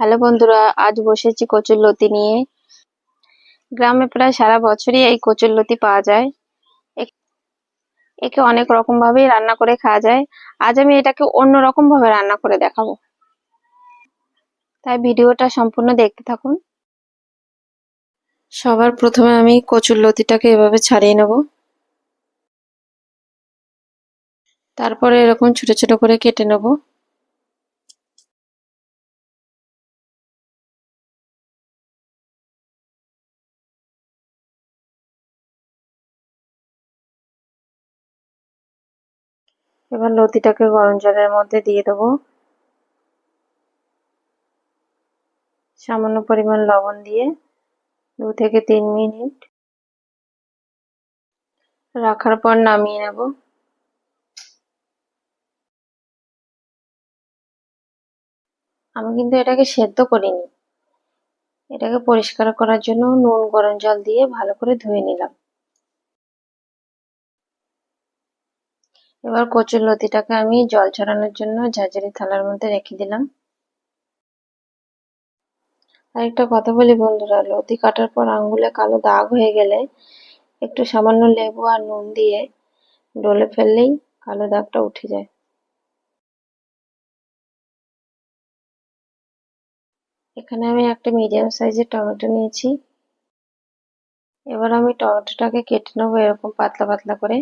Hello বন্ধুরা, আজ বসেছি কচুর লতি নিয়ে। গ্রামে প্রায় সারা বছরই এই কচুর লতি পাওয়া যায়। একে অনেক রকম ভাবেই রান্না করে খাওয়া যায়। আজ আমি এটাকে অন্য রকম ভাবে রান্না করে দেখাবো। তাই ভিডিওটা সম্পূর্ণ দেখতে থাকুন। সবার প্রথমে আমি কচুর লতিটাকে এভাবে ছাড়িয়ে নেব। তারপরে এরকম ছোট ছোট করে কেটে নেব। এবার লতিটাকে গরম জলের মধ্যে দিয়ে দেবো। সামান্য পরিমাণ লবণ দিয়ে দু থেকে তিন মিনিট রাখার পর নামিয়ে নেব। আমি কিন্তু এটাকে সেদ্ধ করিনি। এটাকে পরিষ্কার করার জন্য নুন, গরম জল দিয়ে ভালো করে ধুয়ে নিলাম। এবার কচুর লতিটাকে আমি জল ছড়ানোর জন্য ঝাঁঝরি থালার মধ্যে রেখে দিলাম। আর একটা কথা বলি বন্ধুরা, লতি কাটার পর আঙ্গুলে কালো দাগ হয়ে গেলে একটু সামান্য লেবু আর নুন দিয়ে ডলে ফেললেই কালো দাগটা উঠে যায়। এখানে আমি একটা মিডিয়াম সাইজের টমেটো নিয়েছি। এবার আমি টমেটোটাকে কেটে নেব এরকম পাতলা পাতলা করে।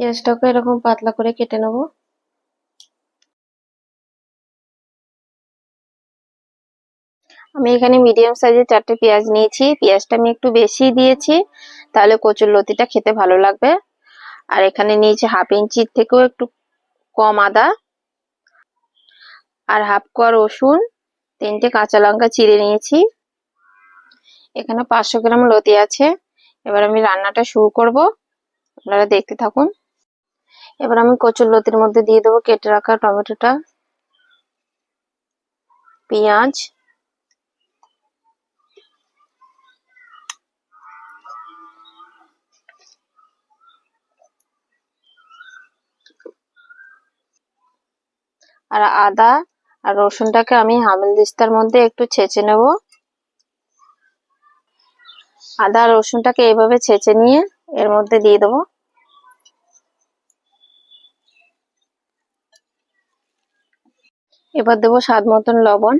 পেঁয়াজটাকে এরকম পাতলা করে কেটে নেব। আমি এখানে মিডিয়াম সাইজের চারটে পেঁয়াজ নিয়েছি। পেঁয়াজটা আমি একটু বেশি দিয়েছি, তাহলে কচুর লতিটা খেতে ভালো লাগবে। আর এখানে নিয়েছি হাফ ইঞ্চির থেকেও একটু কম আদা আর হাফ কোয়া রসুন, তিনটে কাঁচা লঙ্কা চিড়ে নিয়েছি। এখানে পাঁচশো গ্রাম লতি আছে। এবার আমি রান্নাটা শুরু করব। আপনারা দেখতে থাকুন। এবার আমি কচুর লতির মধ্যে দিয়ে দেবো কেটে রাখা টমেটোটা, পেঁয়াজ, আর আদা আর রসুনটাকে আমি হামেল দিস্তার মধ্যে একটু ছেঁচে নেব। আদা রসুনটাকে এভাবে ছেঁচে নিয়ে এর মধ্যে দিয়ে দেবো। এবার দেবো স্বাদ মতন লবণ।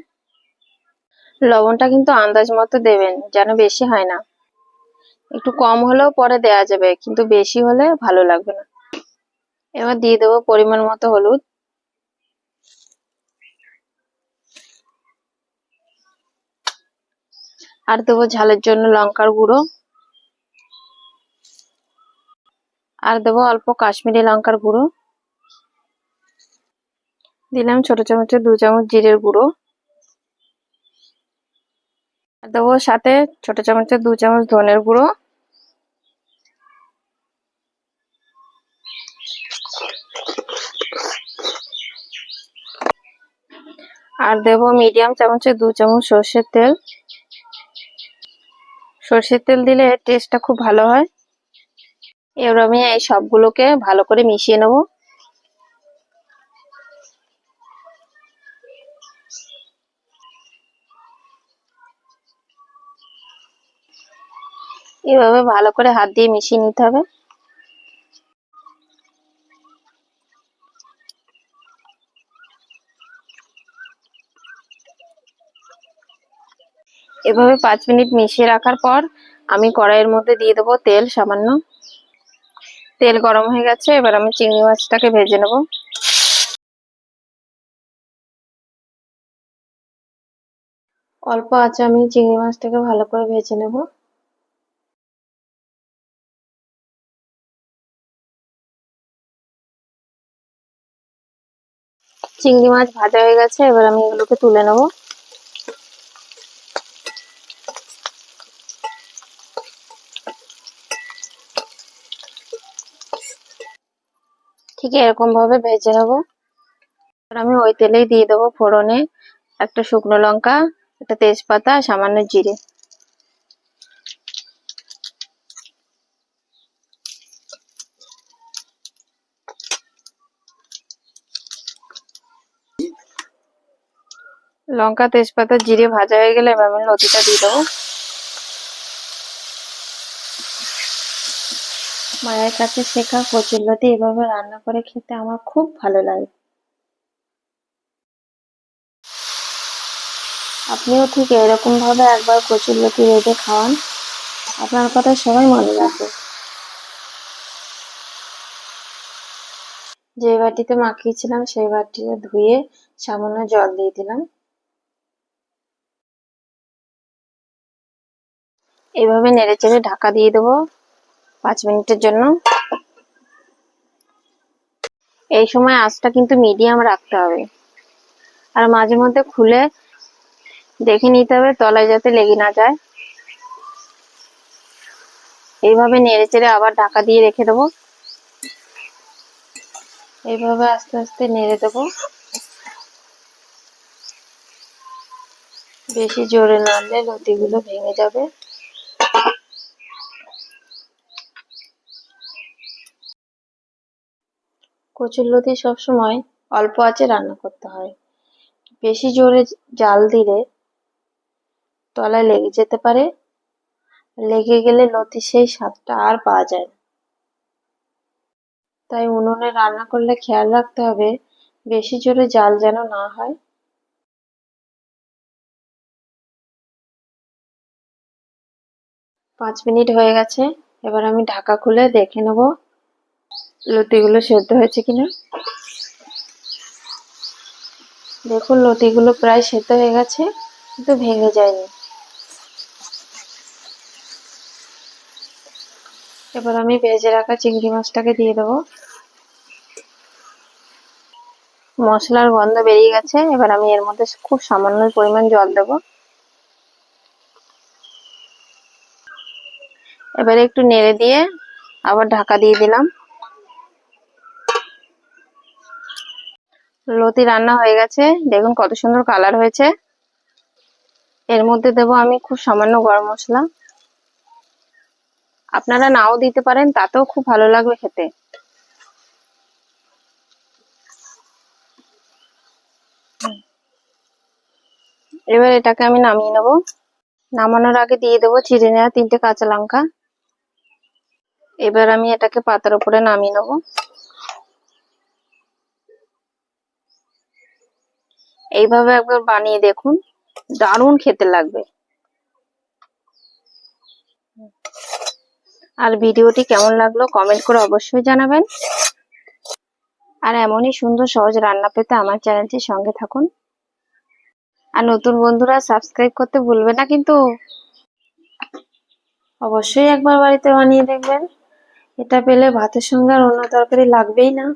লবণটা কিন্তু আন্দাজ মতো দেবেন, যেন বেশি হয় না। একটু কম হলেও পরে দেয়া যাবে, কিন্তু বেশি হলে ভালো লাগবে না। এবার দিয়ে দেবো পরিমাণ মতো হলুদ। আর দেবো ঝালের জন্য লঙ্কার গুঁড়ো। আর দেবো অল্প কাশ্মীরি লঙ্কার গুঁড়ো। দিলাম ছোট চামচে দু চামচ জিরের গুঁড়ো। দেবো সাথে ছোট চামচে দু চামচ ধনের গুঁড়ো। আর দেবো মিডিয়াম চামচে দু চামচ সর্ষের তেল। সর্ষের তেল দিলে টেস্টটা খুব ভালো হয়। এবার আমি এই সবগুলোকে ভালো করে মিশিয়ে নেব। এভাবে ভালো করে হাত দিয়ে মিশিয়ে নিতে হবে। এভাবে পাঁচ মিনিট মিশিয়ে রাখার পর আমি কড়াইয়ের মধ্যে দিয়ে দেবো তেল সামান্য। তেল গরম হয়ে গেছে, এবার আমি চিংড়ি মাছটাকে ভেজে নেব। অল্প আছে আমি চিংড়ি মাছটাকে ভালো করে ভেজে নেব। চিংড়ি মাছ ভাজা হয়ে গেছে, এবার আমি এগুলোকে তুলে নেব। ঠিক এরকম ভাবে ভেজে নেব। আমি ওই তেলেই দিয়ে দেবো ফোড়নে একটা শুকনো লঙ্কা, একটা তেজপাতা, সামান্য জিরে। লঙ্কা, তেজপাতা, জিরে ভাজা হয়ে গেলে আমি লতিটা দিয়ে দেবো। মায়ের কাছে শেখা কচুর লতি এভাবে রান্না করে খেতে আমার খুব ভালো লাগে। আপনিও ঠিক এরকম ভাবে একবার কচুর লতি রেঁধে খাওয়ান। আপনার কথা সবাই মনে রাখবে যে বাটিতে মাখিয়েছিলাম, সেই বাটিটা ধুয়ে সামান্য জল দিয়ে দিলাম। এইভাবে নেড়ে চেড়ে ঢাকা দিয়ে দেবো পাঁচ মিনিটের জন্য। এই সময় আঁচটা কিন্তু মিডিয়াম রাখতে হবে। আর মাঝে মধ্যে খুলে দেখে নিতে হবে তলায় যাতে লেগে না যায়। এইভাবে নেড়ে চেড়ে আবার ঢাকা দিয়ে রেখে দেবো। এইভাবে আস্তে আস্তে নেড়ে দেবো। বেশি জোরে নাড়লে লতিগুলো ভেঙে যাবে। কচুর লতি সবসময় অল্প আঁচে রান্না করতে হয়। বেশি জোরে জাল দিলে তলায় লেগে যেতে পারে। লেগে গেলে লতি সেই স্বাদটা আর পাওয়া যায় না। তাই উনুনে রান্না করলে খেয়াল রাখতে হবে বেশি জোরে জাল যেন না হয়। পাঁচ মিনিট হয়ে গেছে। এবার আমি ঢাকা খুলে দেখে নেব লতিগুলো সেদ্ধ হয়েছে কিনা? দেখুন, লতিগুলো প্রায় সেদ্ধ হয়ে গেছে, কিন্তু ভেঙে যায়নি। এবার আমি ভেজে রাখা চিংড়ি মাছটাকে দিয়ে দেবো। মশলার গন্ধ বেরিয়ে গেছে, এবার আমি এর মধ্যে খুব সামান্য পরিমাণ জল দেব। এবারে একটু নেড়ে দিয়ে আবার ঢাকা দিয়ে দিলাম। লতি রান্না হয়ে গেছে। দেখুন কত সুন্দর কালার হয়েছে। এর মধ্যে দেব আমি খুব সামান্য গরম মশলা। আপনারা নাও দিতে পারেন, তাতেও খুব ভালো লাগবে খেতে। এবার এটাকে আমি নামিয়ে নেব। নামানোর আগে দিয়ে দেবো চিড়ে নেওয়া তিনটে কাঁচা লঙ্কা। এবার আমি এটাকে পাতার উপরে নামিয়ে নেব। এইভাবে একবার বানিয়ে দেখুন। দারুণ খেতে লাগবে। আর ভিডিওটি কেমন লাগল কমেন্ট করে অবশ্যই জানাবেন। আর এমনই সুন্দর সহজ রান্না পেতে আমার চ্যানেলটির সঙ্গে থাকুন। আর নতুন বন্ধুরা সাবস্ক্রাইব করতে ভুলবে না কিন্তু। অবশ্যই একবার বাড়িতে বানিয়ে দেখবেন। এটা পেলে ভাতের সঙ্গে আর অন্য তরকারি লাগবেই না।